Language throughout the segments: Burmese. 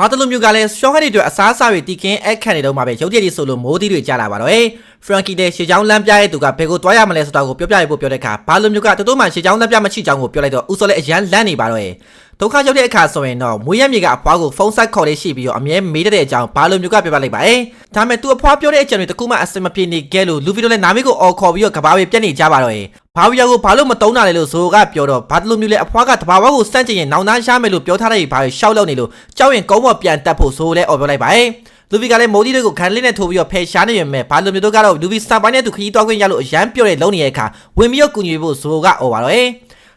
ဘာတလို့မျိုးကလည်းရှော့ဟက်တွေအတွက်အစားအစာတွေတီးခင်းအခန့်နေတော့မှပဲရုပ်တရက်တွေဆိုလို့မိုးသီးတွေကြားလာပါတော့ဟဲ့ဖရန်ကီတဲ့ရှေချောင်းလမ်းပြရဲ့သူကဘယ်ကိုတွားရမလဲဆိုတာကိုပြောပြရဖို့ပြောတဲ့အခါဘာလို့မျိုးကတတိုးမှရှေချောင်းလမ်းပြမရှိချောင်းကိုပြောလိုက်တော့ဦးစောလည်းအရန်လန့်နေပါတော့ဟဲ့ဒုက္ခရောက်တဲ့အခါဆိုရင်တော့မွေးရမြေကအဖွားကိုဖုန်းဆက်ခေါ်လေးရှိပြီးတော့အမြဲမေးတတ်တဲ့အကြောင်းဘာလို့မျိုးကပြောပြလိုက်ပါဟဲ့ဒါမဲ့သူအဖွားပြောတဲ့အကြံတွေတခုမှအစင်မပြေနေခဲ့လို့လူဗီတို့လည်းနာမည်ကိုအော်ခေါ်ပြီးတော့ကဘာပဲပြက်နေကြပါတော့ဟဲ့ ဘာဝီယာကိုဘာလို့မတုံးတာလဲလို့ဇိုကပြောတော့ဘာတလို့မျိုးလဲအဖွားကတဘာဝကိုစန့်ကျင်ရင်နောင်သားရှားမယ်လို့ပြောထားတဲ့ဘာရှောက်လို့နေလို့ကြောက်ရင်ကုန်းပေါ်ပြန်တက်ဖို့ဇိုလည်းအော်ပြောလိုက်ပါဟဲ့လူဗီကလည်းမိုးဒီတွေကိုခံလေးနဲ့ထိုးပြီးတော့ဖယ်ရှားနေရမယ်ဘာလို့မျိုးတို့ကတော့လူဗီစတာပိုင်းနဲ့သူခရီးသွားခွင့်ရလို့အရန်ပြော့တဲ့လုံးနေတဲ့အခါဝင်ပြီးတော့ကူညီဖို့ဇိုကအော်ပါတော့ဟဲ့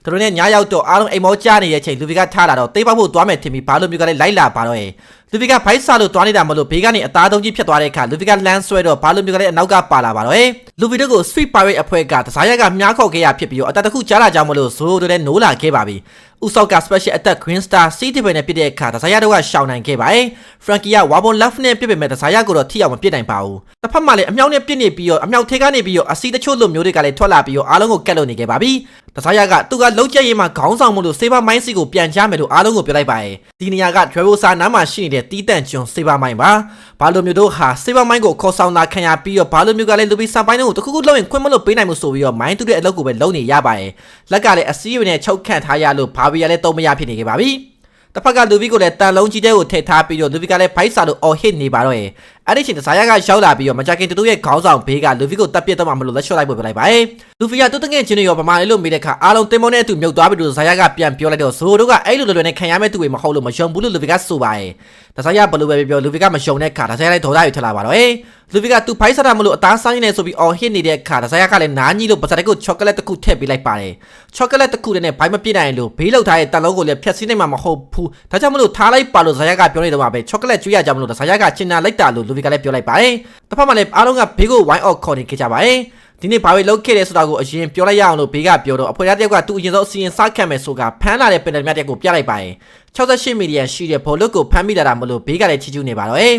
သူတို့နဲ့ညရောက်တော့အားလုံးအိမ်မောကြားနေတဲ့အချိန်လူဗီကထားလာတော့တိတ်ပေါက်ဖို့သွားမယ်ထင်ပြီးဘာလို့မျိုးကလည်းလိုက်လာပါတော့ဟဲ့ လူဗီကဘိုက်ဆာလို့သွားနေတာမလို့ဘေးကနေအသားသုံးကြီးဖြစ်သွားတဲ့အခါလူဗီကလမ်းဆွဲတော့ဘာလို့မျိုးကလည်းအနောက်ကပါလာပါတော့ဟဲ့လူဗီတို့ကို Street Pirate အဖွဲ့ကတစားရက်ကမြားခေါက်ခဲ့ရဖြစ်ပြီးတော့အတတခုကြားလာကြမလို့ဇိုတို့လည်းနိုးလာခဲ့ပါပြီဥဆောက်က special attack green star စီးတီပဲနဲ့ပြစ်တဲ့အခါတစားရတို့ကရှောင်နိုင်ခဲ့ပါတယ်ဖရန်ကီကဝါဘွန် left နဲ့ပြစ်ပေမဲ့တစားရကိုတော့ထိအောင်မပြစ်နိုင်ပါဘူးတစ်ဖက်မှာလည်းအမြောက်နဲ့ပြစ်နေပြီးတော့အမြောက်ထဲကနေပြီးတော့အစီတချို့လိုမျိုးတွေကလည်းထွက်လာပြီးတော့အားလုံးကိုကတ်လို့နေခဲ့ပါပြီတစားရကသူကလုံးကျက်ရေးမှာခေါင်းဆောင်မှုလို့စေးပါမိုင်းစီကိုပြန်ချမယ်လို့အားလုံးကိုပြောလိုက်ပါတယ်ဒီနေရာက travel စာနားမှာရှိနေတဲ့တီးတန့်ကျွန်းစေးပါမိုင်းပါဘာလိုမျိုးတို့ဟာစေးပါမိုင်းကိုခေါ်ဆောင်တာခံရပြီးတော့ဘာလိုမျိုးကလည်းလူပြီးစပိုင်းတို့ကိုတခုခုလုံးရင်ခွင့်မလို့ပေးနိုင်မှုဆိုပြီးတော့မိုင်းတူတဲ့အလုပ်ကိုပဲလုံးနေရပါတယ်လက်ကလည်းအစည်းအဝေးနဲ့ချုပ်ခန့်ထားရလို့ဘာဘီရလည်းတုံးမရဖြစ်နေခဲ့ပါပြီတစ်ဖက်ကလူဗီကိုလည်းတန်လုံးကြီးတဲ့ကိုထည့်ထားပြီးတော့လူဗီကလည်းဖိုက်စာလို့အော်ဟစ်နေပါတော့ရဲ့အဲ့ဒီချိန်တစားရကရောက်လာပြီးတော့မကြခင်တူတူရဲ့ခေါင်းဆောင်ဘေးကလူဗီကိုတပ်ပြတ်တော့မှမလို့လက်လျှော့လိုက်ဖို့ပြောလိုက်ပါရဲ့လူဗီကတူတငယ်ချင်းတွေရောပမာလေးလို့မိတဲ့ခါအားလုံးတင်မောနဲ့အတူမြုပ်သွားပြီးတော့ဇာရကပြန်ပြောလိုက်တော့ဇိုတို့ကအဲ့လိုလိုလိုနဲ့ခံရမဲ့သူတွေမဟုတ်လို့မယုံဘူးလို့လူဗီကဆိုပါရဲ့တစားရဘလို့ပဲပြောလူဗီကမယုံတဲ့ခါတစားရလည်းဒေါသတွေထွက်လာပါတော့ရဲ့လူဗီကသူဖိုက်စားတာမလို့အသားဆိုင်နေဆိုပြီးအော်ဟစ်နေတဲ့ခါတစားရကလည်းနားကြီးလို့ပါစတဲ့ကိုချောကလက်တစ်ခုထည့်ပေးလိုက်ပါတယ်ချောကလက်တစ်ခုနဲ့ဘိုင်းမပြည့်နိုင်လို့ဘေးလောက်ထားတဲ့တန်လုံးကိုလည်းဖျက်ဆီးနိုင်မှာမဟုတ်ဘူးဒါကြောင့်မလို့ထားလိုက်ပါလို့ဇာရကပြောနေတော့မှာပဲချောကလက်ကျွေးရကြမလို့ဇာရကချင်နာလိုက်တာလို့လူဗီကလည်းပြောလိုက်ပါတယ်တစ်ဖက်မှာလည်းအားလုံးကဘေးကိုဝိုင်းအော့ခေါ်နေခဲ့ကြပါတယ်ဒီနေ့ဘာတွေလုပ်ခဲ့လဲဆိုတာကိုအရင်ပြောလိုက်ရအောင်လို့ဘေးကပြောတော့အဖွဲရတယောက်ကသူ့အရင်ဆုံးအစီရင်စားခံမယ်ဆိုတာဖမ်းလာတဲ့ပင်တယ်မြတ်တယောက်ကိုပြလိုက်ပါတယ် 68မီလီယံရှိတဲ့ဘောလုတ်ကိုဖမ်းမိလာတာမလို့ဘေးကလည်းချီကျူးနေပါတော့ဟဲ့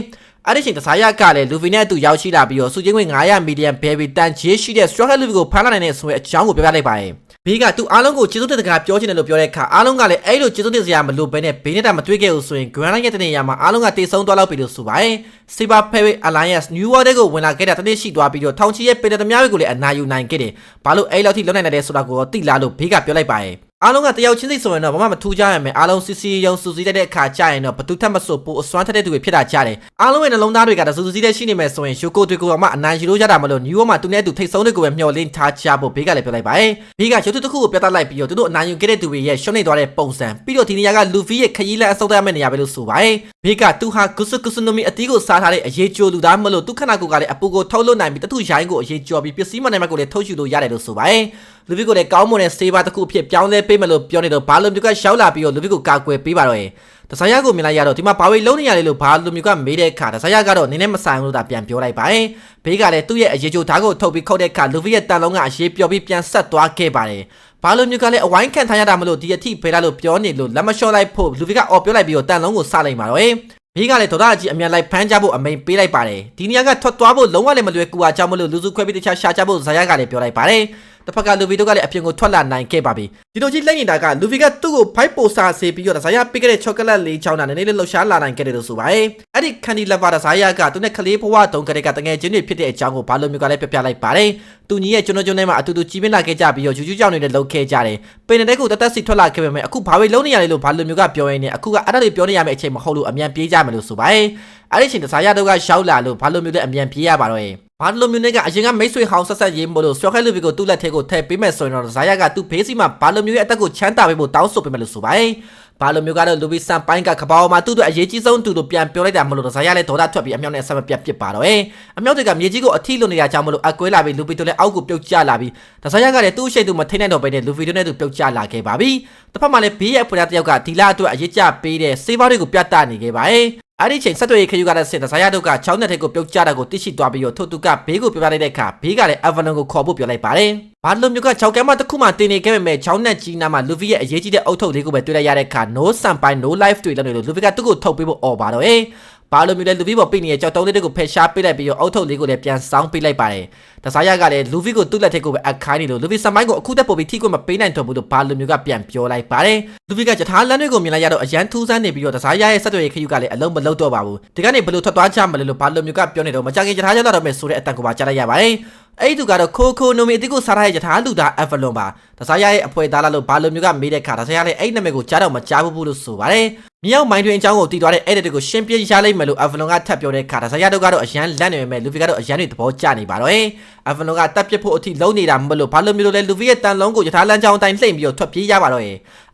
အဲ့ဒီချိန်တစားရကလည်းလူဗီနဲ့အတူရောက်ရှိလာပြီးတော့စုချင်းဝင်900မီလီယံဘယ်ဘီတန်ဂျေးရှိတဲ့ struggle လူဗီကိုဖမ်းလာနိုင်တဲ့ဆိုတဲ့အကြောင်းကိုပြောပြလိုက်ပါတယ်ဘေးကသူအားလုံးကိုကျေးဇူးတင်တကာပြောချင်တယ်လို့ပြောတဲ့အခါအားလုံးကလည်းအဲ့လိုကျေးဇူးတင်စရာမလိုဘဲနဲ့ဘေးနဲ့တာမတွေ့ခဲ့ဘူးဆိုရင် Grand Line ရဲ့တနေရာမှာအားလုံးကတေဆုံးသွားလောက်ပြီလို့ဆိုပါတယ် Saber Pathway Alliance New World ကိုဝင်လာခဲ့တဲ့တနေ့ရှိသွားပြီးတော့ထောင်ချီရဲ့ပင်တသမားတွေကိုလည်းအနာယူနိုင်ခဲ့တယ်ဘာလို့အဲ့လောက်ထိလွတ်နိုင်တယ်ဆိုတာကိုတော့သိလားလို့ဘေးကပြောလိုက်ပါတယ် အားလုံးကတယောက်ချင်းစိတ်ဆိုရင်တော့ဘာမှမထူးကြရမယ်အားလုံးစစ်စီရုံစူစီတဲ့အခါကြာရင်တော့ဘသူထက်မဆိုပိုအစွမ်းထက်တဲ့သူတွေဖြစ်တာကြားတယ်အားလုံးရဲ့နှလုံးသားတွေကတစူစီတဲ့ရှိနေမယ်ဆိုရင်ယူကိုတွေကိုမှအနိုင်ယူလို့ရတာမလို့ New York မှာသူနဲ့သူထိတ်ဆုံးတွေကိုပဲမျှော်လင့်ထားကြဖို့ဘေးကလည်းပြောလိုက်ပါတယ်ဘေးကရုပ်ထုတစ်ခုကိုပြသလိုက်ပြီးတော့သူတို့အနိုင်ယူခဲ့တဲ့သူတွေရဲ့ရှုံးနေသွားတဲ့ပုံစံပြီးတော့ဒီနေရာကလူဖီရဲ့ခရီးလမ်းအဆုတ်ရမယ့်နေရာပဲလို့ဆိုပါတယ် ဘေးကသူဟာကုစကုစနိုမီအတီးကိုစားထားတဲ့အရေးကြိုလူသားမလို့သူခဏကိုကလည်းအပူကိုထုတ်လွတ်နိုင်ပြီးတထုရိုင်းကိုအရေးကြော်ပြီးပစ္စည်းမနိုင်မကိုလည်းထုတ်ယူလို့ရတယ်လို့ဆိုပါတယ်လူဖီကိုလည်းကောင်းမွန်တဲ့စေးပါတစ်ခုအဖြစ်ပြောင်းလဲပေးမယ်လို့ပြောနေတော့ဘာလို့မျိုးကရှောက်လာပြီးတော့လူဖီကိုကာကွယ်ပေးပါတော့ရဲ့တဆာရကိုမြင်လိုက်ရတော့ဒီမှာဘာဝေးလုံးနေရလေလို့ဘာလူမျိုးကမေးတဲ့အခါတဆာရကတော့နင်းနဲ့မဆိုင်ဘူးလို့သာပြန်ပြောလိုက်ပါတယ်ဘေးကလည်းသူ့ရဲ့အရေးကြိုဓာတ်ကိုထုတ်ပြီးခုတ်တဲ့အခါလူဖီရဲ့တန်လုံးကအရေးပြောပြီးပြန်ဆက်သွားခဲ့ပါတယ် ဘာလို့မျိုးကလည်းအဝိုင်းခံထားရတာမလို့ဒီအထိဖေးလာလို့ပြောနေလို့လက်မလျှော့လိုက်ဖို့လူဖီကအော်ပြောလိုက်ပြီးတော့တန်လုံးကိုစလိုက်ပါတော့ဘေးကလည်းဒေါသအကြီးအမြန်လိုက်ဖမ်းကြဖို့အမိန်ပေးလိုက်ပါတယ်ဒီနေရာကထွက်သွားဖို့လုံးဝလည်းမလွယ်ကူအားကြောင့်မလို့လူစုခွဲပြီးတခြားရှာကြဖို့ဇာယကလည်းပြောလိုက်ပါတယ် တစ်ဖက်ကလူဗီတို့ကလည်းအပြင်ကိုထွက်လာနိုင်ခဲ့ပါပြီဒီလိုကြီးလက်နေတာကလူဗီကသူ့ကိုဖိုက်ပိုစာဆေးပြီးတော့ဇာယပေးခဲ့တဲ့ချောကလက်လေးချောင်းတာနည်းနည်းလေးလှူရှားလာနိုင်ခဲ့တယ်လို့ဆိုပါတယ်အဲ့ဒီကန်ဒီလဗာဇာယကသူနဲ့ကလေးဘဝတုံးကလေးကတငယ်ချင်းတွေဖြစ်တဲ့အကြောင်းကိုဘာလို့မျိုးကလည်းပြပြလိုက်ပါတယ်သူညီရဲ့ကျွန်တော်ကျွန်တော်နဲ့မှအတူတူကြီးပင်းလာခဲ့ကြပြီးတော့ဂျူဂျူကြောင်နေတဲ့လောက်ခဲ့ကြတယ်ပင်တဲ့ကိုတသက်စီထွက်လာခဲ့ပေမဲ့အခုဘာဝေးလုံးနေရလေလို့ဘာလို့မျိုးကပြောရင်းနဲ့အခုကအဲ့ဒါတွေပြောနေရမယ့်အချိန်မဟုတ်လို့အမြန်ပြေးကြမယ်လို့ဆိုပါတယ်အဲ့ဒီချိန်တစားရတော့ကရှောက်လာလို့ဘာလို့မျိုးလည်းအမြန်ပြေးရပါတော့ရဲ့ ဘာလို့မျိုးနဲ့ကအရင်ကမိတ်ဆွေဟောင်းဆက်ဆက်ရေးမို့လို့ဆွဲခဲလူဘီကိုသူ့လက်ထဲကိုထည့်ပေးမယ်ဆိုရင်တော့ဇာယကသူ့ဘေးစီမှာဘာလို့မျိုးရဲ့အသက်ကိုချမ်းသာပေးဖို့တောင်းဆိုပေးမယ်လို့ဆိုပါတယ်ဘာလိုမျိုးကတော့လူဘီဆန်ပိုင်းကကပောမှာသူ့တို့အရေးကြီးဆုံးသူတို့ပြန်ပြောလိုက်တာမလို့တော့ဇာရလည်းဒေါသထွက်ပြီးအမြောက်နဲ့ဆက်မပြတ်ပစ်ပါတော့အဲအမြောက်တွေကမြေကြီးကိုအထီးလွန်နေတာကြောင့်မလို့အကွဲလာပြီးလူဘီတို့လည်းအောက်ကိုပြုတ်ကျလာပြီးဒါဇာရကလည်းသူ့ရှိတ်သူမထိနိုင်တော့ပဲနဲ့လူဘီတို့နဲ့သူပြုတ်ကျလာခဲ့ပါပြီတစ်ဖက်မှာလည်းဘေးရဲ့ဖွေသားတယောက်ကဒီလာအတွက်အရေးကြပေးတဲ့စေးဘားတွေကိုပြတ်တနေခဲ့ပါရဲ့ အဲ့ဒီချိန်ဆက်သွယ်ရေးခယူကလည်းစင်တဇာရတို့ကချောင်းနဲ့ထက်ကိုပြုတ်ကျတာကိုသိရှိသွားပြီးတော့ထို့သူကဘေးကိုပြပြလိုက်တဲ့အခါဘေးကလည်းအဗလန်ကိုခေါ်ဖို့ပြောလိုက်ပါတယ်။ဘာလို့မျိုးကချောက်ကမ်းမတစ်ခုမှတင်နေခဲ့ပေမဲ့ချောင်းနဲ့ကြီးနားမှာလူဗီရဲ့အရေးကြီးတဲ့အုတ်ထုတ်လေးကိုပဲတွေ့လိုက်ရတဲ့အခါ no sun ပိုင်း no life တွေ့လို့လူဗီကသူ့ကိုထုတ်ပေးဖို့អော်ပါတော့။ဘာလို့မျိုးလဲလူဗီပေါ်ပိနေတဲ့ကြောက်တုံးလေးတွေကိုဖယ်ရှားပေးလိုက်ပြီးတော့အုတ်ထုတ်လေးကိုလည်းပြန်ဆောင်းပေးလိုက်ပါတယ်။ တတစားရကလည်းလူဗီကိုသူ့လက်ထက်ကိုပဲအခိုင်းနေလို့လူဗီစမိုင်းကိုအခုတက်ပို့ပြီးထိခွင့်မပေးနိုင်တော့ဘူးလို့ဘာလိုမျိုးကပြန်ပြောလိုက်ပါတယ်လူဗီကကြထားလမ်းတွေကိုမြင်လိုက်ရတော့အရန်ထူးဆန်းနေပြီးတော့တစားရရဲ့ဆက်သွယ်ရေးခရီးကလည်းအလုံးမလုံးတော့ပါဘူးဒီကနေဘယ်လိုထွက်သွားကြမလဲလို့ဘာလိုမျိုးကပြောနေတော့မကြခင်ကြထားရောက်လာတော့မယ်ဆိုတဲ့အတန်ကိုပါကြားလိုက်ရပါတယ်အဲ့ဒီသူကတော့ခိုခိုနိုမီအတိကိုစားထားတဲ့ယထာလူသားအဖလွန်ပါတစားရရဲ့အဖွဲသားလာလို့ဘာလိုမျိုးကမေးတဲ့ခါတစားရလည်းအဲ့နာမည်ကိုကြားတော့မကြားဘူးလို့ဆိုပါတယ်မြောက်မိုင်းတွင်အကြောင်းကိုတည်သွားတဲ့ edit ကိုရှင်းပြရလိုက်မယ်လို့အဖလွန်ကထပ်ပြောတဲ့ခါတစားရတို့ကတော့အရန်လန့်နေပေမဲ့လူဖီကတော့အရန်တွေသဘောကျနေပါတော့ အဖလွန်ကတပ်ပစ်ဖို့အထိလုံးနေတာမလို့ဘာလိုမျိုးလဲလူဖီရဲ့တန်လုံးကိုယထာလန်းချောင်းအတိုင်းလှိမ့်ပြီးတော့ထွက်ပြေးရပါတော့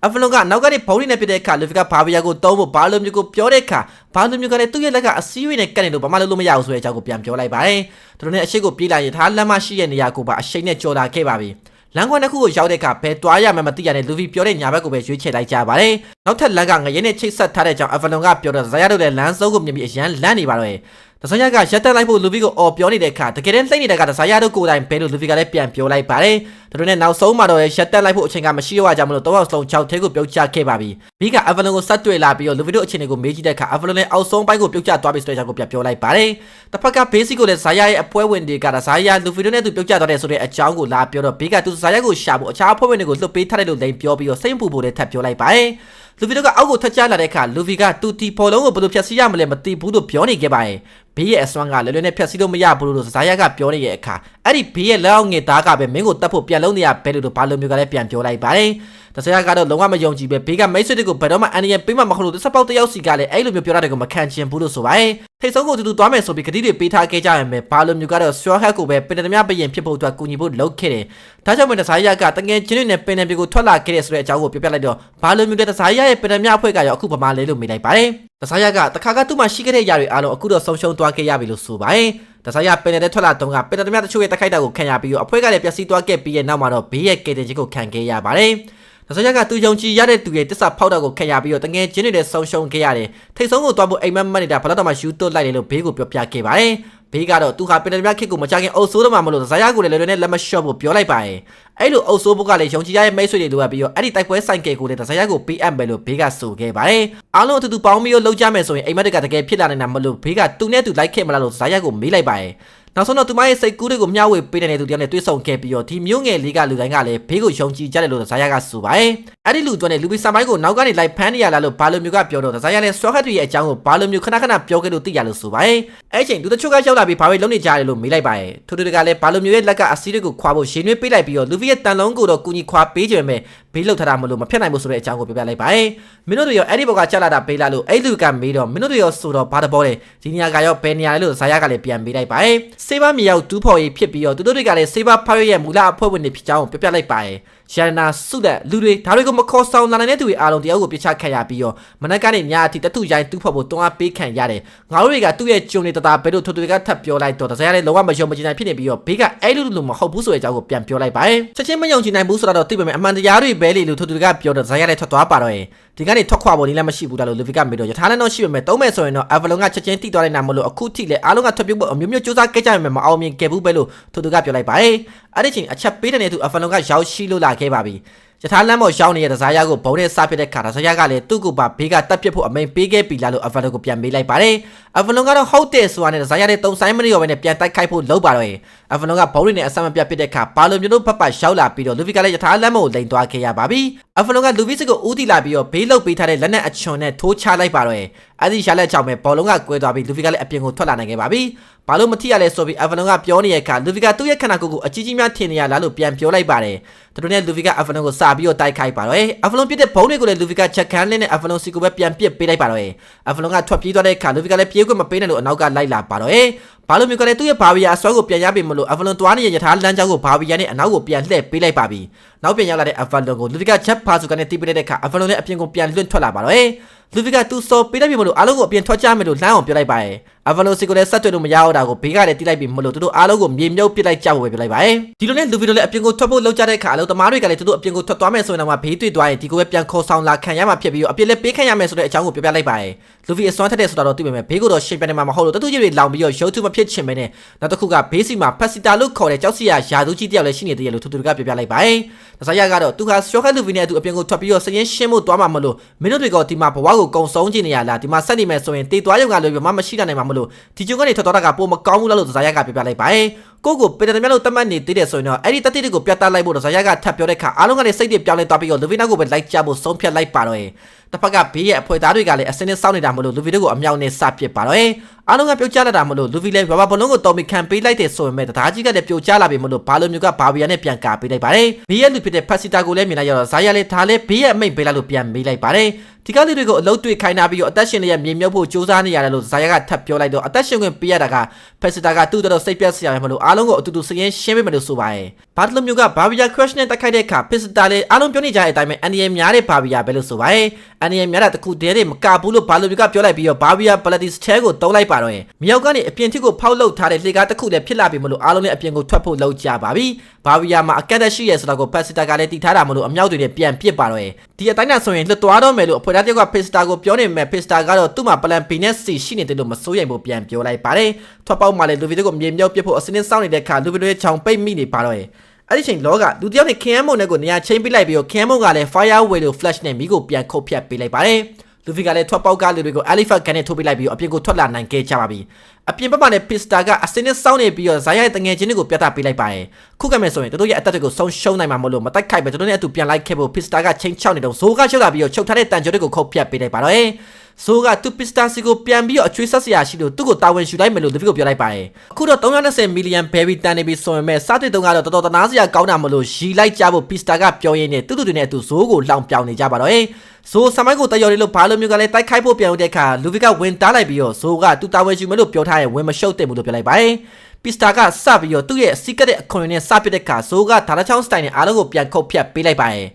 အဖလွန်ကနောက်ကနေဘုံရီနဲ့ပြတဲ့ခါလူဖီကဘာဘီယာကိုတုံးဖို့ဘာလိုမျိုးကိုပြောတဲ့ခါဘာလိုမျိုးကလည်းသူ့ရဲ့လက်ကအစည်းအဝေးနဲ့ကတ်နေလို့ဘာမှလုပ်လို့မရဘူးဆိုတဲ့အကြောင်းကိုပြန်ပြောလိုက်ပါတယ်သူတို့နဲ့အရှိကိုပြေးလာရင်ထားလမ်းမရှိတဲ့နေရာကိုပါအရှိန်နဲ့ကြော်လာခဲ့ပါပြီလမ်းခွန်းတစ်ခုကိုရောက်တဲ့အခါဘယ်တွားရမှမသိရတဲ့လူဗီပြောတဲ့ညာဘက်ကိုပဲရွေးချယ်လိုက်ကြပါတယ်။နောက်ထပ်လမ်းကငရဲနဲ့ချိတ်ဆက်ထားတဲ့ကြောင့်အဖလွန်ကပြောတော့ဇာရတို့လည်းလမ်းစုံကိုမြင်ပြီးအရန်လန့်နေပါတော့တယ်။ ဒဇာရကရက်တက်လိုက်ဖို့လူဗီကိုအော်ပြောနေတဲ့အခါတကယ်တမ်းစိတ်နေတဲ့ကဒဇာရတို့ကိုယ်တိုင်ဘဲလို့လူဗီကလည်းပြန်ပြောလိုက်ပါတယ်။ဒါတို့နဲ့နောက်ဆုံးမှာတော့ရက်တက်လိုက်ဖို့အချိန်ကမရှိတော့ကြမလို့တော့အောင်ဆုံး6ထဲကိုပြုတ်ချခဲ့ပါပြီ။ဘီကအဗလွန်ကိုဆက်တွေ့လာပြီးတော့လူဗီတို့အချိန်တွေကိုမေးကြည့်တဲ့အခါအဗလွန်လည်းအောက်ဆုံးပိုင်းကိုပြုတ်ချသွားပြီးဆိုတဲ့အကြောင်းကိုပြန်ပြောလိုက်ပါတယ်။တစ်ဖက်ကဘေးစီကိုလည်းဇာရရဲ့အပွဲဝင်တွေကဒဇာရလူဗီတို့နဲ့သူပြုတ်ချသွားတယ်ဆိုတဲ့အကြောင်းကိုလာပြောတော့ဘီကသူဇာရကိုရှာဖို့အခြားအဖွဲ့ဝင်တွေကိုလွတ်ပေးထားတယ်လို့လိန်ပြောပြီးတော့စိတ်ပူဖို့လည်းထပ်ပြောလိုက်ပါတယ်။လူဗီတို့ကအောက်ကိုထက်ချလာတဲ့အခါလူဗီကတူတီဖော်လုံးကိုဘယ်လိုဖြတ်စီရမလဲမသိဘူးလို့ပြောနေခဲ့ပါတယ် ဘေးရဲ့အစွမ်းကလွယ်လွယ်နဲ့ဖြတ်စီလို့မရဘူးလို့ဇာယကပြောနေတဲ့အခါအဲ့ဒီဘေးရဲ့လက်အောက်ငယ်သားကပဲမင်းကိုတတ်ဖို့ပြန်လုံးနေရဘဲလို့ဘာလိုမျိုးကလည်းပြန်ပြောလိုက်ပါတယ်တဆရာကတော့လုံးဝမယုံကြည်ပဲဘေးကမိတ်ဆွေတွေကိုဘယ်တော့မှအန်ရန်ပေးမှမဟုတ်လို့တစ်စပေါက်တယောက်စီကလည်းအဲ့လိုမျိုးပြောတာတွေကိုမခံချင်ဘူးလို့ဆိုပါတယ်ထိတ်ဆုံးကိုတူတူသွားမယ်ဆိုပြီးဂတိတွေပေးထားခဲ့ကြရမယ်ဘာလိုမျိုးကတော့ဆွေဟက်ကိုပဲပင်တမဘရင်ဖြစ်ဖို့အတွက်ကူညီဖို့လုပ်ခဲ့တယ်ဒါကြောင့်မတစားရကတငယ်ချင်းတွေနဲ့ပင်တံပြေကိုထွက်လာခဲ့တဲ့ဆိုတဲ့အကြောင်းကိုပြောပြလိုက်တော့ဘာလိုမျိုးလဲတစားရရဲ့ပင်တမအဖွဲ့ကရောအခုဗမာလဲလို့မေးလိုက်ပါတယ် တစားရကတခါကသူ့မှာရှိခဲ့တဲ့ຢာတွေအားလုံးအခုတော့ဆုံးရှုံးသွားခဲ့ရပြီလို့ဆိုပါတယ်တစားရပင်တဲ့ထွက်လာတော့ကပင်တမတချို့ရဲ့တိုက်ခိုက်တာကိုခံရပြီးတော့အဖွဲ့ကလည်းပျက်စီးသွားခဲ့ပြီးရဲ့နောက်မှာတော့ဘေးရဲ့ကေတင်ချင်းကိုခံခဲ့ရပါတယ်။ဒါဆိုရကသူယုံကြည်ရတဲ့သူရဲ့တစ္ဆာဖောက်တာကိုခံရပြီးတော့တငယ်ချင်းတွေနဲ့ဆုံရှုံခဲ့ရတယ်။ထိတ်ဆုံးကိုသွားဖို့အိမ်မက်မက်နေတာဘလောက်တော့မှယူသွတ်လိုက်တယ်လို့ဘေးကိုပြောပြခဲ့ပါတယ်။ဘေးကတော့သူဟာပင်တမြခစ်ကိုမချခင်အုပ်ဆိုးတော့မှမလို့ဇာရကိုလည်းလည်းနဲ့လက်မလျှော့ဖို့ပြောလိုက်ပါရဲ့ အဲ့လိုအုပ်ဆိုးဘုတ်ကလည်းယုံကြည်ရရဲ့မိတ်ဆွေတွေလိုအပ်ပြီးတော့အဲ့ဒီတိုက်ပွဲဆိုင်ကယ်ကိုလည်းဇာရကိုပေးအပ်မယ်လို့ဘေးကဆိုခဲ့ပါတယ်အားလုံးအတူတူပေါင်းပြီးတော့လှုပ်ကြမယ်ဆိုရင်အိမ်မက်ကတကယ်ဖြစ်လာနေတာမလို့ဘေးကသူနဲ့သူလိုက်ခဲ့မလားလို့ဇာရကိုမေးလိုက်ပါရဲ့ နောက်ဆုံးတော့သူမရဲ့စိတ်ကူးတွေကိုမျှဝေပေးတဲ့သူတယောက်နဲ့တွေ့ဆုံခဲ့ပြီးတော့ဒီမျိုးငယ်လေးကလူတိုင်းကလည်းဘေးကိုယုံကြည်ကြတယ်လို့ဇာယကဆိုပါတယ်။အဲ့ဒီလူတွေနဲ့လူပီဆာမိုင်းကိုနောက်ကနေလိုက်ဖမ်းနေရလားလို့ဘာလိုမျိုးကပြောတော့ဇာယလည်းဆွဲခတ်တွေရဲ့အကြောင်းကိုဘာလိုမျိုးခဏခဏပြောခဲ့လို့သိရလို့ဆိုပါတယ်။အဲ့ချိန်လူတချို့ကရောက်လာပြီးဘာပဲလုပ်နေကြတယ်လို့မေးလိုက်ပါတယ်။ထို့တူကလည်းဘာလိုမျိုးရဲ့လက်ကအစီးတွေကိုခွာဖို့ရှင်ရွေးပေးလိုက်ပြီးတော့လူဗီရဲ့တန်လုံးကိုတော့ကူညီခွာပေးကြမယ် ဘေးလောက်ထားတာမလို့မဖြစ်နိုင်ဘူးဆိုတဲ့အကြောင်းကိုပြောပြလိုက်ပါတယ်။မင်းတို့တွေရောအဲ့ဒီဘောကချက်လာတာပေးလာလို့အဲ့လူကမေးတော့မင်းတို့တွေရောဆိုတော့ဘာတဘောလဲဒီနေရာကရောဘယ်နေရာလဲလို့ဇာယကလည်းပြန်မေးလိုက်ပါတယ်။စေးပါမြေရောက်တူးဖော်ရေးဖြစ်ပြီးတော့သူတို့တွေကလည်းစေးပါဖောက်ရဲ့မူလအဖွဲ့ဝင်တွေဖြစ်ကြောင်းပြောပြလိုက်ပါတယ်။ ရန်နာစုလက်လူတွေဒါတွေကိုမခေါ်ဆောင်လာနိုင်တဲ့သူတွေအားလုံးတရားကိုပြချခံရပြီးတော့မနက်ကနေညအထိတတူရိုင်းတူးဖော်ဖို့တွန်းအားပေးခံရတယ်။ငါတို့တွေကသူ့ရဲ့ကြုံနေတတာဘဲလို့ထိုတွေကထပ်ပြောလိုက်တော့တရားလည်းလုံးဝမယုံမကြည်နိုင်ဖြစ်နေပြီးတော့ဘေးကအဲ့လိုလိုမဟုတ်ဘူးဆိုတဲ့အကြောင်းကိုပြန်ပြောလိုက်ပါတယ်။ချက်ချင်းမယုံကြည်နိုင်ဘူးဆိုတော့သိပေမဲ့အမှန်တရားတွေပဲလေလို့ထိုတွေကပြောတော့တရားလည်းထွက်သွားပါတော့ရဲ့။ ဒီကနေထွက်ခွာဖို့နည်းလည်းမရှိဘူးလားလို့လူဗီကမေးတော့ယထာလည်းတော့ရှိပေမဲ့သုံးမဲ့ဆိုရင်တော့အဗလုံကချက်ချင်းတိသွားတဲ့နာမလို့အခုထိလည်းအားလုံးကထွက်ပြုတ်ဖို့အမျိုးမျိုးစူးစမ်းခဲ့ကြပေမဲ့မအောင်မြင်ခဲ့ဘူးပဲလို့ထိုသူကပြောလိုက်ပါတယ်အဲ့ဒီချိန်အချက်ပေးတဲ့နေသူအဗလုံကရောက်ရှိလို့လာခဲ့ပါပြီယထာလမ်းပေါ်ရောက်နေတဲ့ဇာယာကိုဘုံနဲ့စပစ်တဲ့ခါဇာယာကလည်းသူ့ကိုပါဘေးကတက်ပစ်ဖို့အမိန်ပေးခဲ့ပြီလားလို့အဗလုံကိုပြန်မေးလိုက်ပါတယ်အဗလုံကတော့ဟုတ်တယ်ဆိုတာနဲ့ဇာယာနဲ့တုံဆိုင်မနေရောပဲနဲ့ပြန်တိုက်ခိုက်ဖို့လုပ်ပါတော့ရဲ့အဗလုံကဘုံနဲ့အဆမပြတ်ပစ်တဲ့ခါဘာလိုမျိုးတို့ဖက်ပတ်ရှောက်လာပြီးတော့လူဗီကလည်းယထာလမ်းပေါ်ကိုလိန်သွားခဲ့ရပါပြီအဗလုံကလူဗီစစ်ကိုဦးတည်လာပြီးတော့ဘေးလုတ်ပေးထားတဲ့လက်နက်အချွန်နဲ့ထိုးချလိုက်ပါတော့ရဲ့အဲ့ဒီရှာလက်ကြောင့်ပဲဘောလုံးကကွဲသွားပြီးလူဗီကလည်းအပြင်ကိုထွက်လာနိုင်ခဲ့ပါပြီဘာလို့မထိရလဲဆိုပြီးအဗလုံကပြောနေတဲ့အခါလူဗီကသူ့ရဲ့ခန္ဓာကိုယ်ကိုအကြီးကြီးများထင်နေရလားလို့ပြန်ပြောလိုက်ပါတယ်သူတို့နဲ့လူဗီကအဗလုံကိုစာပြီးတော့တိုက်ခိုက်ပါတော့ရဲ့အဗလုံပြစ်တဲ့ဘုံတွေကိုလည်းလူဗီကချက်ခန်းလေးနဲ့အဗလုံစီကိုပဲပြန်ပစ်ပေးလိုက်ပါတော့ရဲ့အဗလုံကထွက်ပြေးသွားတဲ့အခါလူဗီကလည်းပြေးခွင့်မပေးနိုင်လို့အနောက်ကလိုက်လာပါတော့ရဲ့ ဘာလို့မျိုးကလည်းသူ့ရဲ့ဘာဗီယာအစွမ်းကိုပြန်ရပြီမလို့အဗလွန်တွားနေတဲ့ယထာလမ်းကြောင်းကိုဘာဗီယာနဲ့အနောက်ကိုပြန်လှည့်ပေးလိုက်ပါပြီနောက်ပြန်ရောက်လာတဲ့အဗလွန်ကိုလူဗီကချက်ဖာစုကနေတီးပေးတဲ့အခါအဗလွန်လည်းအပြင်ကိုပြန်လွင့်ထွက်လာပါတော့ရဲ့ လူဗီကသူစော်ပေးလိုက်ပြီမလို့အားလုံးကိုအပြင်ထွက်ကြမယ်လို့လှမ်းအောင်ပြောလိုက်ပါရဲ့အဗလိုစီကိုလည်းဆက်တွေ့လို့မရတော့တာကိုဘေးကလည်းတိလိုက်ပြီမလို့သူတို့အားလုံးကိုမြေမြုပ်ပစ်လိုက်ကြဖို့ပဲပြောလိုက်ပါရဲ့ဒီလိုနဲ့လူဗီတို့လည်းအပြင်ကိုထွက်ဖို့လောက်ကြတဲ့အခါအလုံးသမားတွေကလည်းသူတို့အပြင်ကိုထွက်သွားမယ်ဆိုရင်တော့ဘေးတွေ့သွားရင်ဒီကိုပဲပြန်ခေါ်ဆောင်လာခံရမှာဖြစ်ပြီးတော့အပြင်လည်းပေးခံရမယ်ဆိုတဲ့အကြောင်းကိုပြောပြလိုက်ပါရဲ့လူဗီအစွမ်းထက်တဲ့ဆိုတာတော့သိပေမဲ့ဘေးကိုတော့ရှင်ပြန်နေမှာမဟုတ်လို့တတူကြီးတွေလောင်ပြီးတော့ရုပ်ထုမဖြစ်ချင်ပဲနဲ့နောက်တစ်ခုကဘေးစီမှာဖက်စီတာလို့ခေါ်တဲ့ကြောက်စီရယာသူကြီးတယောက်လည်းရှိနေသေးတယ်လို့သူတို့ကပြောပြလိုက်ပါရဲ့ဒါဆိုရကတော့သူဟာရှော့ခတ်လူဗီနဲ့အတူအပြင်ကိုထွက်ပြီးတော့စရင်ရှင်းဖို့သွားမှာမလို့မင်းတို့တွေကဒီမှာဘဝကိုကိုကုံဆုံးချင်နေရလားဒီမှာဆက်နေမယ်ဆိုရင်တေသွားရုံကလွယ်ပြမမရှိနိုင်မှာမလို့ဒီကျုံကနေထွက်သွားတာကပိုမကောင်းဘူးလားလို့ဇာယကပြပြလိုက်ပါတယ်ကိုကိုပေတတမြတ်လို့တတ်မှတ်နေသေးတယ်ဆိုရင်တော့အဲ့ဒီတတိတွေကိုပြတ်သားလိုက်ဖို့ဇာယကထပ်ပြောတဲ့ခါအားလုံးကနေစိတ်တွေပြောင်းလဲသွားပြီးတော့လူဗီနာကိုပဲလိုက်ကြဖို့ဆုံးဖြတ်လိုက်ပါတော့ရဲ့ တစ်ဖက်ကဘေးရဲ့အဖွဲသားတွေကလည်းအစင်းနဲ့စောင့်နေတာမလို့လူဗီတို့ကိုအမြောက်နဲ့စပစ်ပါတော့ရဲ့အားလုံးကပြုတ်ကျလာတာမလို့လူဗီလည်းဘာဘာဘလုံးကိုတော်မီခံပေးလိုက်တယ်ဆိုရင်မဲ့တသားကြီးကလည်းပြုတ်ကျလာပြီမလို့ဘာလိုမျိုးကဘာဗီယာနဲ့ပြန်ကာပေးလိုက်ပါတယ်ဘေးရဲ့လူဖြစ်တဲ့ဖက်စီတာကိုလည်းမြင်လိုက်ရတော့ဇာယလည်းဒါလည်းဘေးရဲ့အမိတ်ပေးလိုက်လို့ပြန်မေးလိုက်ပါတယ်ဒီကလေးတွေကိုအလုတ်တွေ့ခိုင်းနာပြီးတော့အသက်ရှင်ရဲ့မြေမြုပ်ဖို့စူးစမ်းနေရတယ်လို့ဇာယကထပ်ပြောလိုက်တော့အသက်ရှင်ခွင့်ပေးရတာကဖက်စီတာကသူ့တော်စိတ်ပြတ်စရာပဲမလို့အားလုံးကိုအတူတူစရင်ရှင်းပေးမယ်လို့ဆိုပါတယ် ဘာတလူမျိုးကဘာဗီယာ crush နဲ့တိုက်ခိုက်တဲ့အခါဖက်စီတာလည်းအားလုံးပြောနေကြတဲ့အတိုင်းပဲအန်ဒီယများတဲ့ဘာဗီယာပဲလို့ဆိုပါတယ်အန်ဒီယများတာတခုတည်းတည်းမကဘူးလို့ဘာလူမျိုးကပြောလိုက်ပြီးတော့ဘာဗီယာပလက်တီစချဲကိုတုံးလိုက်ပါတော့ရင်မြောက်ကနေအပြင်ထိကိုဖောက်လုတ်ထားတဲ့လေကားတစ်ခုလည်းဖြစ်လာပြီမလို့အားလုံးလည်းအပြင်ကိုထွက်ဖို့လှုပ်ကြပါပြီဘာဗီယာမှာအကန့်အသတ်ရှိရဲဆိုတော့ကိုဖက်စီတာကလည်းတီထားတာမလို့အမြောက်တွေနဲ့ပြန်ပစ်ပါတော့ရင်ဒီအတိုင်းနဲ့ဆိုရင်လွတ်သွားတော့မယ်လို့အဖွဲ့သားတယောက်ကဖက်စီတာကိုပြောနေမယ်ဖက်စီတာကတော့သူ့မှာပလန်ပီနဲ့စီရှိနေတယ်လို့မစိုးရိမ်ဖို့ပြန်ပြောလိုက်ပါတယ်ထွက်ပေါက်မှာလည်းလူဗီတို့ကိုမြေမြုပ်ပစ်ဖို့အစင်းစောင်းနေတဲ့အခါလူဗီတို့ရဲ့ချောင်ပိတ်မိနေပါတော့ရင် အဲ့ဒီချိန်လောကလူတယောက်နဲ့ခင်းမုံနဲ့ကိုနေရာချင်းပြလိုက်ပြီးတော့ခင်းမုံကလည်း fire way လို့ flash နဲ့မိကိုပြန်ခုတ်ဖြတ်ပေးလိုက်ပါတယ်လူဖီကလည်းထွက်ပေါက်ကလူတွေကို elephant gun နဲ့ထိုးပေးလိုက်ပြီးတော့အပြင်ကိုထွက်လာနိုင်ခဲ့ကြပါပြီအပြင်ဘက်မှာလည်း pista ကအစင်းနဲ့စောင်းနေပြီးတော့ဇာယရဲ့တငယ်ချင်းတွေကိုပြတ်တာပေးလိုက်ပါတယ်ခုကမဲ့ဆိုရင်တို့ရဲ့အသက်တွေကိုဆုံးရှုံးနိုင်မှာမလို့မတိုက်ခိုက်ပဲတို့နဲ့အတူပြန်လိုက်ခဲ့ဖို့ pista ကချင်းချောက်နေတော့ဇိုးကချုပ်လာပြီးတော့ချုပ်ထားတဲ့တန်ကြိုတွေကိုခုတ်ဖြတ်ပေးလိုက်ပါတော့ ဆိုကသူပစ္စတာစီကိုပြန်ပြီးတော့အချွေးဆက်စရာရှိလို့သူ့ကိုတာဝန်ယူလိုက်မယ်လို့လူဖီကိုပြောလိုက်ပါတယ်အခုတော့320မီလီယံဘယ်ဘီတန်နေပြီဆိုရင်မဲ့စားတဲ့တုန်းကတော့တော်တော်တနာစရာကောင်းတာမလို့ရီလိုက်ကြဖို့ပစ္စတာကပြောရင်းနဲ့တူတူတွေနဲ့အတူဇိုးကိုလောင်ပြောင်နေကြပါတော့ဟဲ့ဇိုးဆမိုင်းကိုတယော်လေးလို့ဘာလိုမျိုးကလည်းတိုက်ခိုက်ဖို့ပြောင်းတဲ့အခါလူဖီကဝင်တားလိုက်ပြီးတော့ဇိုးကသူတာဝန်ယူမယ်လို့ပြောထားရင်ဝင်မရှုပ်တဲ့ဘူးလို့ပြောလိုက်ပါတယ်ပစ္စတာကစပြီးတော့သူ့ရဲ့စီးကတဲ့အခွန်နဲ့စပစ်တဲ့အခါဇိုးကဒါလာချောင်းစတိုင်နဲ့အားလုံးကိုပြန်ခုတ်ဖြတ်ပေးလိုက်ပါတယ်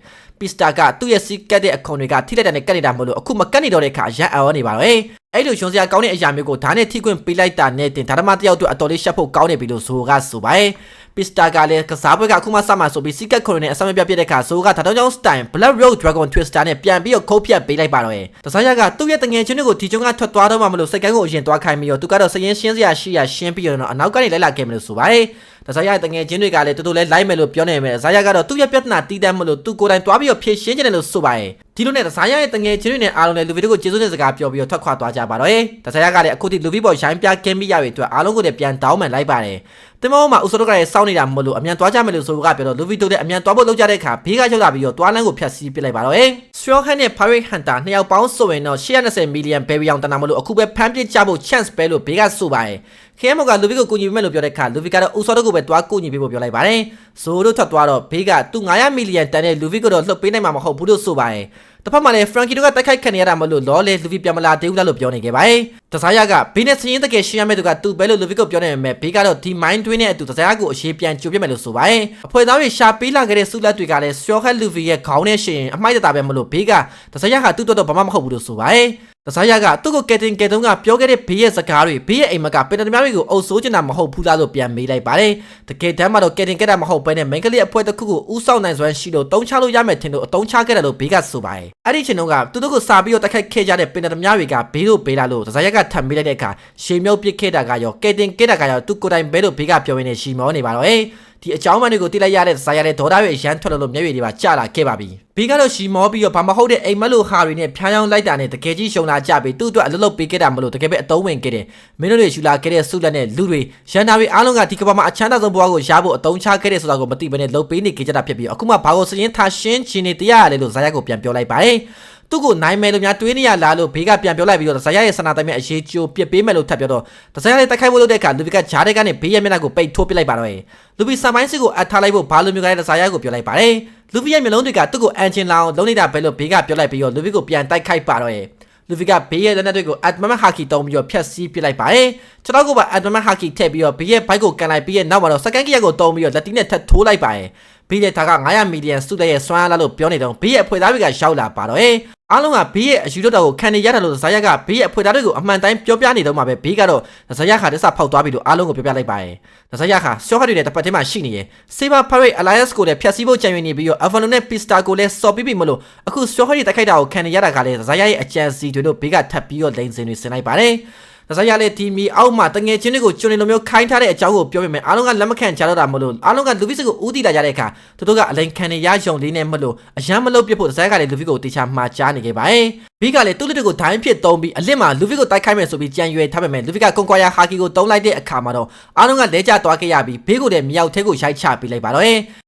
ပစ္စတာကသူ့ရဲ့စီးကက်တဲ့အခွန်တွေကထိလိုက်တဲ့နဲ့ကတ်နေတာမလို့အခုမကတ်နေတော့တဲ့အခါရန်အော်နေပါတော့ဟဲ့အဲ့လိုရှင်စရာကောင်းတဲ့အရာမျိုးကိုဓာတ်နဲ့ထိခွင့်ပေးလိုက်တာနဲ့တင်ဓာတ်မတယောက်တို့အတော်လေးရှက်ဖို့ကောင်းနေပြီလို့ဆိုကဆိုပါတယ် ပစ္စတာကလည်းကစားပွဲကအခုမှစမှဆိုပြီးစီကက်ခွန်နဲ့အစမပြပြတဲ့အခါဆိုကဓာတ်တောင်းစတိုင် Black Road Dragon Twister နဲ့ပြန်ပြီးတော့ခုတ်ဖြတ်ပေးလိုက်ပါတော့ဟဲ့တစားရကသူ့ရဲ့တငယ်ချင်းတွေကိုဒီကျုံကထွက်သွားတော့မှမလို့စိတ်ကန်းကိုအရင်သွားခိုင်းပြီးတော့သူကတော့စရင်ရှင်းစရာရှိရရှင်းပြီးတော့အနောက်ကနေလိုက်လာခဲ့မယ်လို့ဆိုပါတယ်တစားရတငယ်ချင်းတွေကလည်းတူတူလဲလိုက်မယ်လို့ပြောနေမယ်ဇာရကတော့သူ့ရဲ့ပြဿနာတီးတမ်းမလို့သူကိုယ်တိုင်သွားပြီးတော့ဖြေရှင်းချင်တယ်လို့ဆိုပါတယ်ဒီလိုနဲ့တစားရရဲ့တငယ်ချင်းတွေနဲ့အားလုံးလည်းလူဗီတို့ကိုကျေးဇူးတင်စကားပြောပြီးတော့ထွက်ခွာသွားကြပါတော့ဟဲ့တစားရကလည်းအခုထိလူဗီပေါ်ရိုင်းပြကင်းပြီးရပြီအတွက်အားလုံးကိုလည်းပြန်တောင်းမှန်လိုက်ပါတယ် တင်မောမှာဥစတို့ကလည်းစောင်းနေတာမလို့အမြန်သွားကြမယ်လို့ဆိုကပြောတော့လူဗီတို့လည်းအမြန်သွားဖို့လုပ်ကြတဲ့အခါဘေးကရောက်လာပြီးတော့တွားလန်းကိုဖျက်ဆီးပစ်လိုက်ပါတော့ဟဲ့စရောဟန်နဲ့ Pirate Hunter နှစ်ယောက်ပေါင်းဆိုရင်တော့120 million ဘယ်ဘီအောင်တနာမလို့အခုပဲဖမ်းပစ်ကြဖို့ chance ပဲလို့ဘေးကဆိုပါတယ်ခဲမောကလူဗီကိုကူညီပေးမယ်လို့ပြောတဲ့အခါလူဗီကတော့ဥစောတို့ကိုပဲတွားကူညီပေးဖို့ပြောလိုက်ပါတယ်ဇိုတို့ထွက်သွားတော့ဘေးကသူ900 million တန်တဲ့လူဗီကိုတော့လှုပ်ပေးနိုင်မှာမဟုတ်ဘူးလို့ဆိုပါတယ်တစ်ဖက်မှာလည်း Frankie တို့ကတိုက်ခိုက်ခံနေရတာမလို့လောလေလူဗီပြန်မလာသေးဘူးလားလို့ပြောနေခဲ့ပါတယ် တစားရကဘေးနဲ့စရင်တကယ်ရှင်းရမယ့်သူကသူ့ပဲလို့လူဗီကိုပြောနေပေမဲ့ဘေးကတော့ဒီ mind တွင်းနဲ့အတူတစားရကိုအရေးပြန်ကြိုပြမယ်လို့ဆိုပါတယ်အဖွဲ့သားတွေရှာပေးလာခဲ့တဲ့ဆုလက်တွေကလည်း Stroke လူဗီရဲ့ခေါင်းနဲ့ရှင်အမိုက်တတာပဲမလို့ဘေးကတစားရကသူ့တော့တော့ဘာမှမဟုတ်ဘူးလို့ဆိုပါတယ်တစားရကသူ့ကိုကယ်တင်ကယ်တုံးကပြောခဲ့တဲ့ဘေးရဲ့စကားတွေဘေးရဲ့အိမ်မကပင်တမများတွေကိုအုပ်ဆိုးချင်တာမဟုတ်ဘူးလားလို့ပြန်မေးလိုက်ပါတယ်တကယ်တမ်းမှာတော့ကယ်တင်ခဲ့တာမဟုတ်ဘဲနဲ့မိန်းကလေးအဖွဲ့တစ်ခုကိုဥဆောင်နိုင်စွမ်းရှိလို့တုံးချလို့ရမယ်ထင်လို့အတုံးချခဲ့တယ်လို့ဘေးကဆိုပါတယ်အဲ့ဒီချိန်တုန်းကသူတို့ကိုစာပြီးတော့တိုက်ခိုက်ခဲ့ကြတဲ့ပင်တမများတွေကဘေးလို့ဘေးလာလို့တစားရကထပ်မေးလိုက်တဲ့အခါရှေမြုပ်ပစ်ခဲ့တာကရောကယ်တင်ခဲ့တာကရောသူကိုယ်တိုင်ဘဲလို့ဘေးကပြောရင်းနဲ့ရှီမောနေပါတော့ဟဲ့ဒီအကြောင်းမှန်တွေကိုတိလိုက်ရတဲ့ဇာရတဲ့ဒေါသရဲ့ရန်ထွက်လို့မျက်ရည်တွေပါကျလာခဲ့ပါပြီ။ဘီကတော့ရှီမောပြီးတော့ဘာမဟုတ်တဲ့အိမ်မက်လို့ဟာတွေနဲ့ဖျားယောင်းလိုက်တာနဲ့တကယ်ကြီးရှုံလာကြပြီးသူ့အတွက်အလုပ်လုပ်ပေးခဲ့တာမလို့တကယ်ပဲအတုံးဝင်ခဲ့တယ်။မင်းတို့တွေရှူလာခဲ့တဲ့ဆုလက်နဲ့လူတွေရန်တာတွေအားလုံးကဒီကဘာမှာအချမ်းသာဆုံးဘဝကိုရဖို့အတုံးချခဲ့တဲ့ဆိုတာကိုမသိဘဲနဲ့လုပ်ပေးနေကြတာဖြစ်ပြီးအခုမှဘာကိုစရင်ထားရှင်းချင်နေတရားရလဲလို့ဇာရကိုပြန်ပြောလိုက်ပါတယ်။ သူ့ကိုနိုင်မယ်လို့များတွေးနေရလားလို့ဘေးကပြန်ပြောလိုက်ပြီးတော့ဇာရရဲ့ဆန္ဒတိုင်းမဲ့အရေးကြိုးပစ်ပေးမယ်လို့ထပ်ပြောတော့ဇာရလည်းတိုက်ခိုက်ဖို့လုပ်တဲ့အခါလူဘီကဂျားတဲ့ကနေဘေးရဲ့မျက်နှာကိုပိတ်ထိုးပစ်လိုက်ပါတော့တယ်လူဘီဆန်ပိုင်းစစ်ကိုအပ်ထားလိုက်ဖို့ဘာလိုမျိုးကလည်းဇာရကိုပြောလိုက်ပါတယ်လူဘီရဲ့မျက်လုံးတွေကသူ့ကိုအန်ချင်လောင်လုံးနေတာပဲလို့ဘေးကပြောလိုက်ပြီးတော့လူဘီကိုပြန်တိုက်ခိုက်ပါတော့တယ်လူဗီကဘေးရဲ့လက်နက်တွေကိုအက်ဒမန်ဟာကီတုံးပြီးတော့ဖျက်ဆီးပစ်လိုက်ပါတယ်ကျွန်တော်ကပါအက်ဒမန်ဟာကီထည့်ပြီးတော့ဘေးရဲ့ဘိုက်ကိုကန်လိုက်ပြီးရဲ့နောက်မှာတော့စကန်ကီရက်ကိုတုံးပြီးတော့လက်တီးနဲ့ထပ်ထိုးလိုက်ပါတယ် ဘေးရဲ့ထားက900မီလီယံစုတဲ့ရဲ့စွမ်းအားလာလို့ပြောနေတော့ဘေးရဲ့အဖွဲ့သားတွေကရောက်လာပါတော့ဟဲ့အားလုံးကဘေးရဲ့အယူတော့ကိုခံနေရတယ်လို့ဇာယကဘေးရဲ့အဖွဲ့သားတွေကိုအမှန်တိုင်းပြောပြနေတော့မှပဲဘေးကတော့ဇာယခါတစ္ဆဖောက်သွားပြီလို့အားလုံးကိုပြောပြလိုက်ပါတယ်ဇာယခါရှော့ခတ်တွေနဲ့တစ်ပတ်ထဲမှာရှိနေရဲ့ Saber Pirate Alliance ကိုလည်းဖျက်ဆီးဖို့ကြံရွယ်နေပြီးတော့ Avalon နဲ့ Pista ကိုလည်းစော်ပြီးပြီမလို့အခုရှော့ခတ်တွေတိုက်ခိုက်တာကိုခံနေရတာကလည်းဇာယရဲ့အကြံစီတွေတို့ဘေးကထပ်ပြီးတော့လိန်စင်တွေဆင်လိုက်ပါတယ်။ ဒါဆိုရလေဒီမီအောက်မှာတငယ်ချင်းတွေကိုကျွနေလိုမျိုးခိုင်းထားတဲ့အကြောင်းကိုပြောပြမယ်အားလုံးကလက်မခံကြတော့တာမလို့အားလုံးကလူဗီစ်ကိုဦးတည်လာကြတဲ့အခါသူတို့ကအလိန်ခံနေရယုံလေးနဲ့မလို့အရန်မလို့ပြဖို့ဒါဆိုရကလည်းလူဗီကိုတေချာမှာကြားနေခဲ့ပါတယ် ဘီကလည်းတူလစ်ကိုဒိုင်းဖြစ်သုံးပြီးအလစ်မှာလူဖစ်ကိုတိုက်ခိုက်မယ်ဆိုပြီးကြံရွယ်ထားပေမဲ့လူဖစ်ကကွန်ကွာယာဟာကီကိုတုံးလိုက်တဲ့အခါမှာတော့အားလုံးကလဲကျသွားခဲ့ရပြီးဘေးကိုလည်းမြောက်ထဲကိုရိုက်ချပေးလိုက်ပါတော့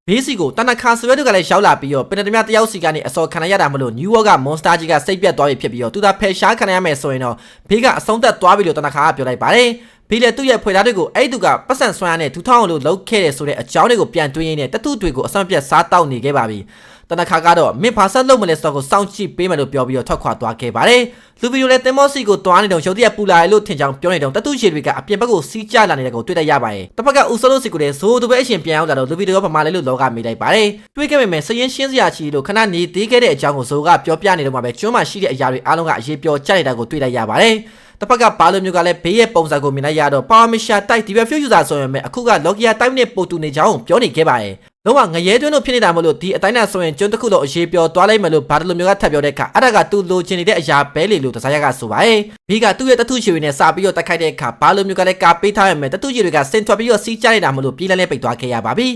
ဘေးစီကိုတနခါဆွဲတို့ကလည်းရောက်လာပြီးတော့ပင်တမတယောက်စီကနေအစော်ခံရရတာမလို့နယူးယောက်ကမွန်စတာကြီးကစိတ်ပြတ်သွားပြီဖြစ်ပြီးတော့သူသာဖယ်ရှားခံရမယ်ဆိုရင်တော့ဘေးကအဆုံးသက်သွားပြီလို့တနခါကပြောလိုက်ပါတယ်ဘီလေသူ့ရဲ့ဖွေသားတွေကိုအဲ့သူကပတ်စံဆွမ်းရနဲ့ဒူထောင်းလို့လှုပ်ခဲ့တယ်ဆိုတဲ့အကြောင်းတွေကိုပြန်တွေးရင်းနဲ့တတူတွေကိုအဆန့်ပြတ်စားတောက်နေခဲ့ပါပြီ တနခါကတော့မင်းဘာဆက်လုပ်မလဲဆိုတော့ကိုစောင့်ကြည့်ပေးမယ်လို့ပြောပြီးတော့ထွက်ခွာသွားခဲ့ပါတယ်လူဗီယိုလည်းတင်မော့စီကိုတွားနေတော့ရုပ်တရက်ပူလာရလို့ထင်ကြောင်ပြောနေတော့တတူရှည်တွေကအပြင်ဘက်ကိုစီးကြလာနေတဲ့ကိုတွေ့တတ်ရပါတယ်တစ်ဖက်ကဦးစိုးလို့စီကိုလည်းဇိုးသူပဲအရှင်ပြန်ရောက်လာတော့လူဗီယိုကဗမာလဲလို့လောကမိလိုက်ပါတယ်တွေ့ခဲ့ပေမဲ့စရင်ရှင်းစရာချီလို့ခဏနေသေးခဲ့တဲ့အကြောင်းကိုဇိုးကပြောပြနေတော့မှပဲကျွန်းမှာရှိတဲ့အရာတွေအားလုံးကအရေးပြောကြနေတာကိုတွေ့လိုက်ရပါတယ်တစ်ဖက်ကဘာလိုမျိုးကလည်းဘေးရဲ့ပုံစံကိုမြင်လိုက်ရတော့ပါမီရှာတိုက်ဒီဘက် few user ဆိုရင်မဲ့အခုက Logia type နဲ့ပို့တူနေကြအောင်ပြောနေခဲ့ပါတယ် လုံးဝငရဲတွင်းလို့ဖြစ်နေတာမလို့ဒီအတိုင်းနဲ့ဆိုရင်ကျွန်းတစ်ခုလုံးအရေးပြောသွားလိုက်မယ်လို့ဘာလိုမျိုးကထပ်ပြောတဲ့အခါအဲ့ဒါကသူလိုချင်နေတဲ့အရာပဲလေလို့တစားရကဆိုပါရဲ့ဘီကသူ့ရဲ့တထုချီတွေနဲ့စာပြီးတော့တိုက်ခိုက်တဲ့အခါဘာလိုမျိုးကလည်းကာပေးထားရမယ်တထုချီတွေကစင်ထွက်ပြီးတော့စီးကြနေတာမလို့ပြေးလဲလဲပိတ်သွားခဲ့ရပါပြီ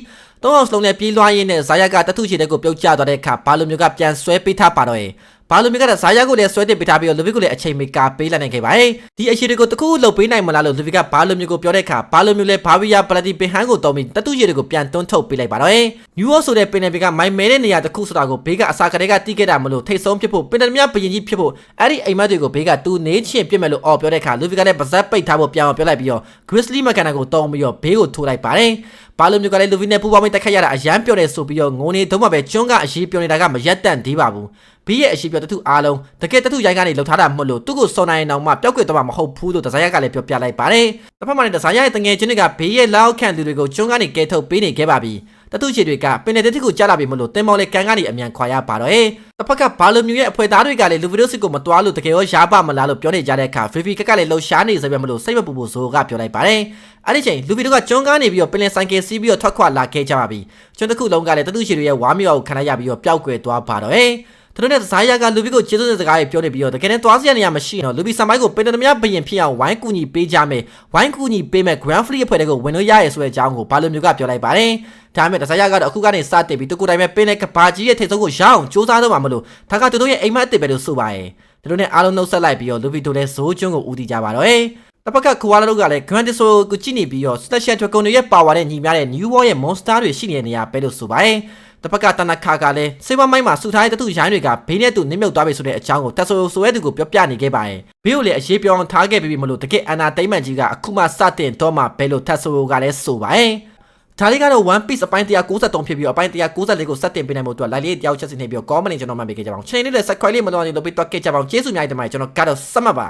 သုံးအောင်စလုံးနဲ့ပြေးလွှားရင်းနဲ့ဇာယကတထုချီတဲ့ကိုပြုတ်ကျသွားတဲ့အခါဘာလိုမျိုးကပြန်ဆွဲပေးထားပါတော့ရဲ့ ဘာလိုမျိုးကဇာယကိုလည်းဆွဲတင်ပေးထားပြီးတော့လူဗီကိုလည်းအချိန်မီကာပေးလိုက်နိုင်ခဲ့ပါရဲ့ဒီအရှိတွေကိုတခုခုလုပ်ပေးနိုင်မလားလို့လူဗီကဘာလိုမျိုးကိုပြောတဲ့အခါဘာလိုမျိုးလဲဘာဝီယာပလတီပင်ဟန်ကိုတုံးပြီးတထုချီတွေကိုပြန်တွန်းထုတ်ပေးလိုက်ပါတော့ရဲ့နယူးယောက်ဆိုတဲ့ပင်နယ်ဘေကမိုင်မဲတဲ့နေရာတစ်ခုဆိုတာကိုဘေးကအစာကလေးကတီးခဲ့တာမလို့ထိတ်ဆုံးဖြစ်ဖို့ပင်နယ်မြဘရင်ကြီးဖြစ်ဖို့အဲ့ဒီအိမ်မက်တွေကိုဘေးကတူနေချင်းပြစ်မယ်လို့အော်ပြောတဲ့အခါလူဗီကလည်းပါဇက်ပိတ်ထားဖို့ပြန်အောင်ပြောလိုက်ပြီးတော့ Grizzly Mechanic ကိုတုံးပြီးတော့ဘေးကိုထိုးလိုက်ပါတယ် ဘာလို့မျိုးကလည်းလူဗီနဲ့ပူပေါင်းမိတက်ခတ်ရတာအရန်ပြောတယ်ဆိုပြီးတော့ငိုနေတော့မှပဲကျွန်းကအရေးပြောနေတာကမရက်တန့်သေးပါဘူးဘီရဲ့အရှိပြောတထုအားလုံးတကယ်တထုရိုင်းကနေလှုပ်ထားတာမဟုတ်လို့သူ့ကိုစော်နိုင်အောင်မှပျောက်ကွယ်တော့မှမဟုတ်ဘူးလို့ဒဇာယကလည်းပြောပြလိုက်ပါတယ်တစ်ဖက်မှာလည်းဒဇာယရဲ့တငယ်ချင်းတွေကဘေးရဲ့လောက်ခန့်လူတွေကိုကျွန်းကနေကဲထုတ်ပေးနေခဲ့ပါပြီ တထုချီတွေကပင်နယ်တစ်ခုကြားလာပြီမလို့တင်မော်လေကန်ကနေအမြန်ခွာရပါတော့ဟဲ့တစ်ဖက်ကဘာလိုမျိုးရဲ့အဖွဲသားတွေကလည်းလူဗီဒီယိုစစ်ကိုမတွားလို့တကယ်ရောရှားပါမလားလို့ပြောနေကြတဲ့အခါဖီဖီကကလည်းလှုပ်ရှားနေစေပဲမလို့စိတ်မပူပူဆိုကပြောလိုက်ပါတယ်အဲ့ဒီချိန်လူဗီဒီယိုကကျွန်းကားနေပြီးတော့ပင်လယ်ဆိုင်ကယ်စီးပြီးတော့ထွက်ခွာလာခဲ့ကြပါပြီကျွန်းတစ်ခုလုံးကလည်းတထုချီတွေရဲ့ဝါမြောက်ကိုခံရပြီးတော့ပျောက်ကွယ်သွားပါတော့ဟဲ့ သူတို့နဲ့ဇာယာကလူဘီကိုကျေးဇူးတဲ့စကားတွေပြောနေပြီးတော့တကယ်နဲ့သွားစရာနေရာမရှိတော့လူဘီဆမ်မိုက်ကိုပင်တမများဘရင်ဖြစ်အောင်ဝိုင်းကူညီပေးကြမယ်ဝိုင်းကူညီပေးမယ် Grand Fleet အဖွဲ့တွေကိုဝင်လို့ရရဲဆိုတဲ့အကြောင်းကိုဘာလိုမျိုးကပြောလိုက်ပါတယ်ဒါပေမဲ့ဇာယာကတော့အခုကနေစတင်ပြီးသူကိုယ်တိုင်ပဲပင်တဲ့ကဘာကြီးရဲ့ထိတ်ဆုံးကိုရအောင်စူးစမ်းတော့မှာမလို့ဒါကသူတို့ရဲ့အိမ်မက်အစ်စ်ပဲလို့ဆိုပါရဲ့သူတို့နဲ့အားလုံးနှုတ်ဆက်လိုက်ပြီးတော့လူဘီတို့လည်းဇိုးကျွန်းကိုဦးတည်ကြပါတော့ဟဲ့တစ်ဖက်ကခွာလာတို့ကလည်း Grand Diso ကိုကြည့်နေပြီးတော့ Special Dragon တွေရဲ့ power နဲ့ညီမျှတဲ့ New War ရဲ့ monster တွေရှိနေတဲ့နေရာပဲလို့ဆိုပါရဲ့ တစ်ဖက်ကတနခါကလည်းစေဝမိုင်းမှာစုထားတဲ့တထုရိုင်းတွေကဘေးနဲ့တူနစ်မြုပ်သွားပြီဆိုတဲ့အကြောင်းကိုတက်ဆိုဆိုရဲသူကိုပြောပြနေခဲ့ပါရဲ့ဘေးကိုလည်းအရေးပြောင်းထားခဲ့ပြီးမလို့တကယ်အနာတိမ့်မှန်ကြီးကအခုမှစတင်တော့မှဘယ်လိုတက်ဆိုကလည်းဆိုပါရဲ့ဒါလေးကတော့ One Piece အပိုင်း193ဖြစ်ပြီးတော့အပိုင်း194ကိုစတင်ပေးနိုင်ဖို့အတွက် live လေးတယောက်ချက်စီနေပြီးတော့ comment ကျွန်တော်မှပေးခဲ့ကြပါအောင် channel လေးလည်း subscribe လေးမလုပ်အောင်လုပ်ပြီးတော့ခဲ့ကြပါအောင်ကျေးဇူးများတင်ပါတယ်ကျွန်တော်ကတော့စမှတ်ပါ